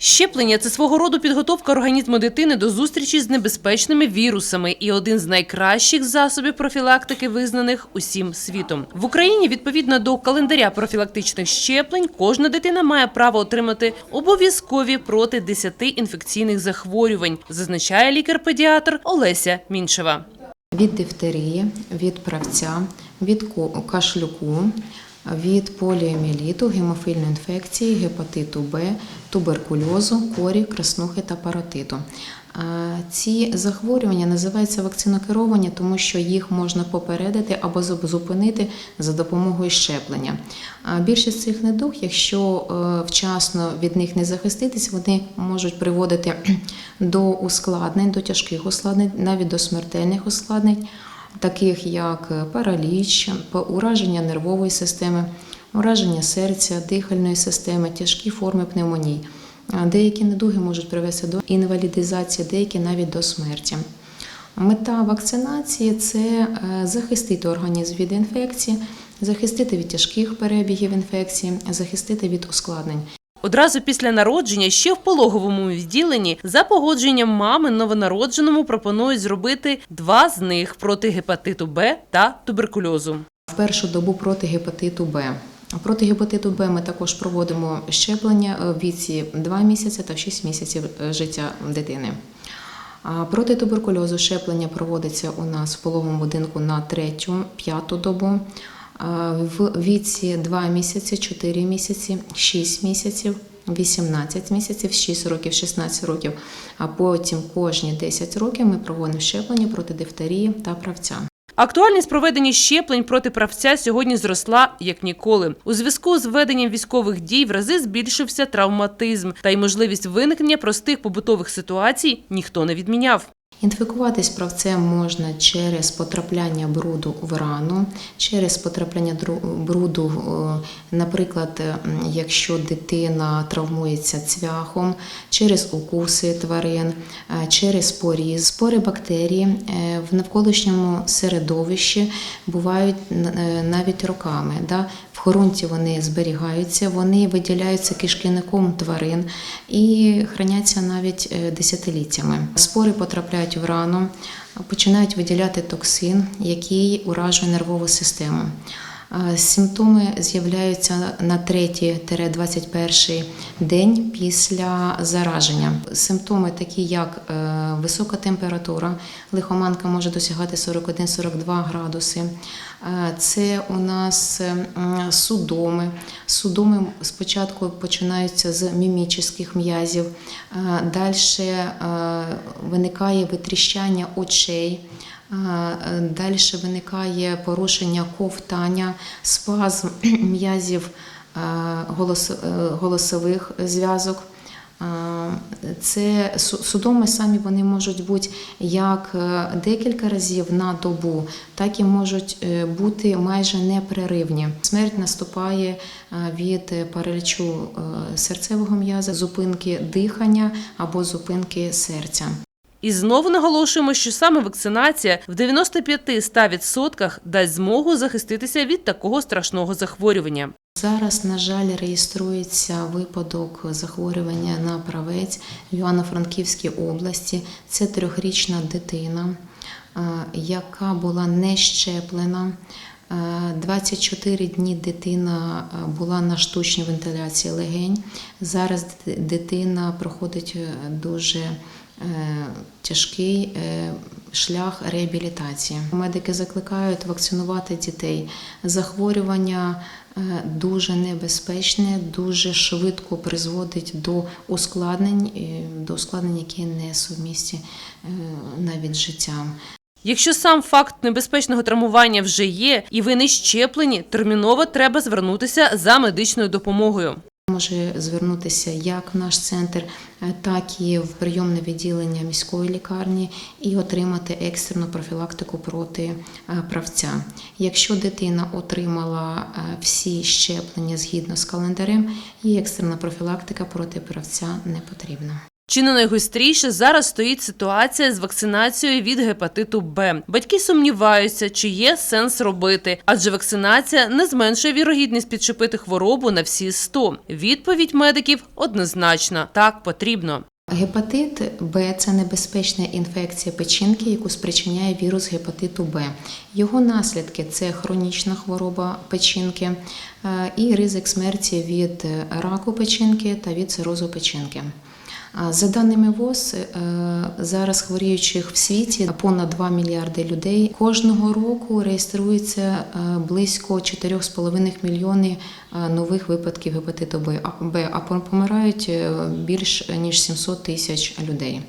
Щеплення це свого роду підготовка організму дитини до зустрічі з небезпечними вірусами і один з найкращих засобів профілактики, визнаних усім світом. В Україні, відповідно до календаря профілактичних щеплень, кожна дитина має право отримати обов'язкові проти 10 інфекційних захворювань, зазначає лікар-педіатр Олеся Мінчева. від дифтерії, від правця, від кашлюку, від поліоміеліту, гемофільної інфекції, гепатиту Б, туберкульозу, корі, краснухи та паротиту. Ці захворювання називаються вакцинокеровані, тому що їх можна попередити або зуп- зупинити за допомогою щеплення. Більшість цих недуг, якщо е, вчасно від них не захиститись, вони можуть приводити до ускладнень, до тяжких ускладнень, навіть до смертельних ускладнень, таких як е, параліч, ураження нервової системи, ураження серця, дихальної системи, тяжкі форми пневмоній. А Деякі недуги можуть привести до інвалідизації, деякі навіть до смерті. Мета вакцинації це е, захистити організм від інфекції, захистити від тяжких перебігів інфекції, захистити від ускладнень. Одразу після народження, ще в пологовому відділенні, за погодженням мами новонародженому пропонують зробити два з них проти гепатиту Б та туберкульозу. В першу добу проти гепатиту Б. Проти гепатиту Б ми також проводимо щеплення е, в віці 2 місяці та 6 місяців е, життя дитини. Проти туберкульозу щеплення проводиться у нас в пологовому будинку на третю, п'яту добу. В віці 2 місяці, 4 місяці, 6 місяців, 18 місяців, 6 років, 16 років. А потім кожні 10 років ми проводимо щеплення проти дифтерії та правця. Актуальність проведення щеплень проти правця сьогодні зросла як ніколи. У зв'язку з введенням військових дій в рази збільшився травматизм, та й можливість виникнення простих побутових ситуацій ніхто не відміняв. Інфікуватись правцем можна через потрапляння бруду в рану, через потрапляння бруду, е, наприклад, е, якщо дитина травмується цвяхом, через укуси тварин, е, через поріз. Спори бактерії в навколишньому середовищі бувають навіть роками. Да? Вони зберігаються, вони виділяються кишківником тварин і храняться навіть е, десятиліттями. Спори потрапляють в рану, починають виділяти токсин, який уражує нервову систему. Е, Симптоми з'являються на 3-21 день після зараження. Симптоми такі, як е, висока температура, лихоманка може досягати 41-42 градуси. Е, Це у нас е, судоми. Судоми спочатку починаються з мімічних м'язів, далі виникає витріщання очей. Далі виникає порушення ковтання, спазм м'язів е, е, голосових зв'язок. Е, Це судоми самі вони можуть бути як е, декілька разів на добу, так і можуть е, бути майже непреривні. Смерть наступає е, від паралічу е, серцевого м'яза, зупинки дихання або зупинки серця. І знову наголошуємо, що саме вакцинація в 95-100% дасть змогу захиститися від такого страшного захворювання. Зараз, на жаль, реєструється випадок захворювання на правець в Івано-Франківській області. Це трьохрічна дитина, е, яка була не щеплена. Е, 24 дні дитина е, була на штучній вентиляції легень. Зараз дитина проходить е, дуже тяжкий е, шлях реабілітації. Медики закликають вакцинувати дітей. Захворювання е, дуже небезпечне, дуже швидко призводить до ускладнень, е, до ускладнень, які не сумісні е, навіть життям. Якщо сам факт небезпечного травмування вже є і ви не щеплені, терміново треба звернутися за медичною допомогою. Може звернутися як в наш центр, е, так і в прийомне відділення міської лікарні і отримати екстрену профілактику проти е, правця. Якщо дитина отримала е, всі щеплення згідно з календарем, їй екстрена профілактика проти правця не потрібна. Чи не найгостріше зараз стоїть ситуація з вакцинацією від гепатиту Б? Батьки сумніваються, чи є сенс робити, адже вакцинація не зменшує вірогідність підчепити хворобу на всі 100. Відповідь медиків однозначна: так потрібно. Гепатит Б це небезпечна інфекція печінки, яку спричиняє вірус гепатиту Б. Його наслідки це хронічна хвороба печінки е, і ризик смерті від раку печінки та від цирозу печінки. За даними ВОЗ, е, зараз хворіючих в світі понад 2 мільярди людей. Кожного року реєструється е, близько 4,5 мільйони е, нових випадків гепатиту Б, а- помирають більш ніж 700 тисяч людей.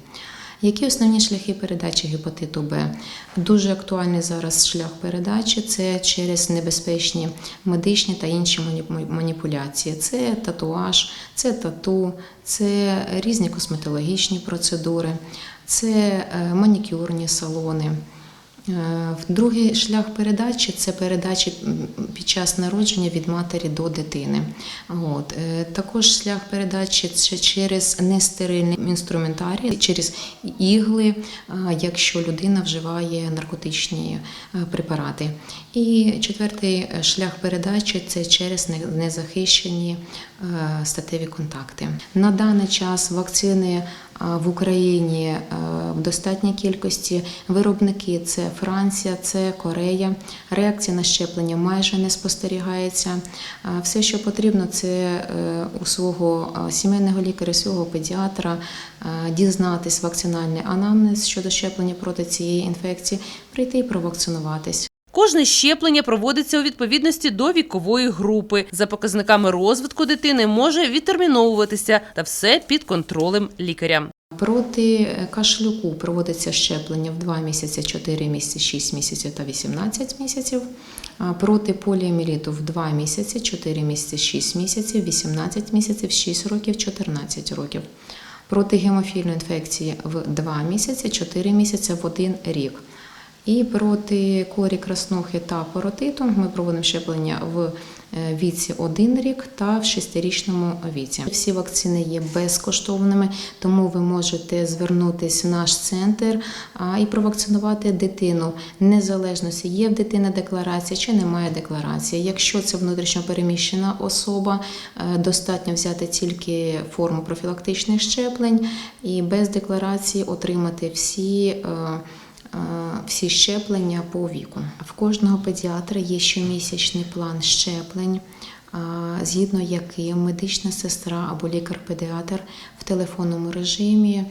Які основні шляхи передачі гепатиту Б? Дуже актуальний зараз шлях передачі це через небезпечні медичні та інші маніпуляції. Це татуаж, це тату, це різні косметологічні процедури, це е, манікюрні салони. Е, Другий шлях передачі це передачі під час народження від матері до дитини. От. е, Також шлях передачі це через нестерильний інструментарій, через ігли, якщо людина вживає наркотичні е, препарати. І четвертий е, шлях передачі це через незахищені е, статеві контакти. На даний час вакцини в Україні е, в достатній кількості. Виробники це Франція, це Корея. Реакція на щеплення майже не спостерігається. Все, що потрібно, це е, у свого сімейного лікаря, свого педіатра е, дізнатись вакцинальний анамнез щодо щеплення проти цієї інфекції, прийти і провакцинуватись. Кожне щеплення проводиться у відповідності до вікової групи. За показниками розвитку дитини може відтерміновуватися та все під контролем лікаря. Проти е, кашлюку проводиться щеплення в 2 місяці, 4 місяці, 6 місяців та 18 місяців. Проти поліоміліту в 2 місяці, 4 місяці, 6 місяців, 18 місяців, 6 років, 14 років. Проти гемофільної інфекції в 2 місяці, 4 місяці, в 1 рік. І проти корі краснухи та паротиту ми проводимо щеплення в е, віці 1 рік та в 6-річному віці. Всі вакцини є безкоштовними, тому ви можете звернутися в наш центр і провакцинувати дитину незалежно, є в дитини декларація чи немає декларації. Якщо це внутрішньо переміщена особа, е, достатньо взяти тільки форму профілактичних щеплень і без декларації отримати всі. Е, е, всі щеплення по віку. В кожного педіатра є щомісячний план щеплень, згідно яким медична сестра або лікар-педіатр в телефонному режимі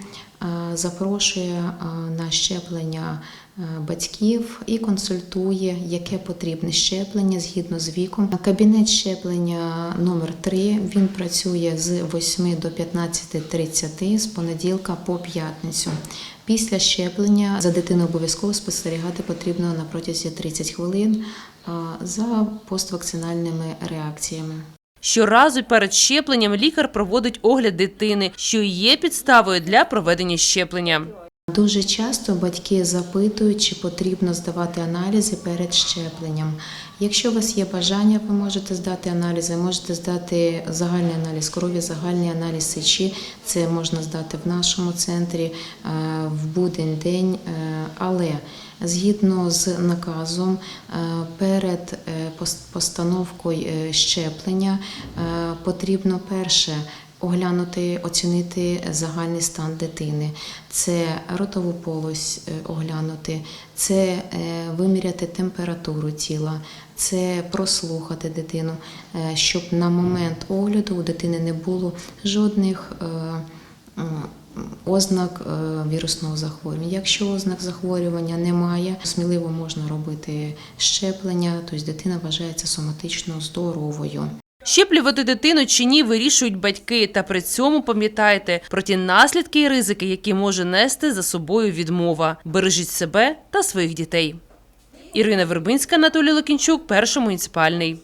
запрошує на щеплення батьків і консультує, яке потрібне щеплення згідно з віком. Кабінет щеплення номер 3 він працює з 8 до 15.30 з понеділка по п'ятницю. Після щеплення за дитиною обов'язково спостерігати потрібно на протязі 30 хвилин за поствакцинальними реакціями. Щоразу перед щепленням лікар проводить огляд дитини, що є підставою для проведення щеплення. Дуже часто батьки запитують, чи потрібно здавати аналізи перед щепленням. Якщо у вас є бажання, ви можете здати аналізи, можете здати загальний аналіз крові, загальний аналіз сечі. Це можна здати в нашому центрі е, в будень день. Е, Але згідно з наказом, е, перед постановкою щеплення потрібно перше оглянути, оцінити загальний стан дитини. Це ротову полость е, оглянути, це е, виміряти температуру тіла, це прослухати дитину, е, щоб на момент огляду у дитини не було жодних. Ознак вірусного захворювання. Якщо ознак захворювання немає, сміливо можна робити щеплення, тобто дитина вважається соматично здоровою. Щеплювати дитину чи ні вирішують батьки, та при цьому пам'ятайте про ті наслідки і ризики, які може нести за собою відмова. Бережіть себе та своїх дітей. Ірина Вербинська, Анатолій Локінчук, перший муніципальний.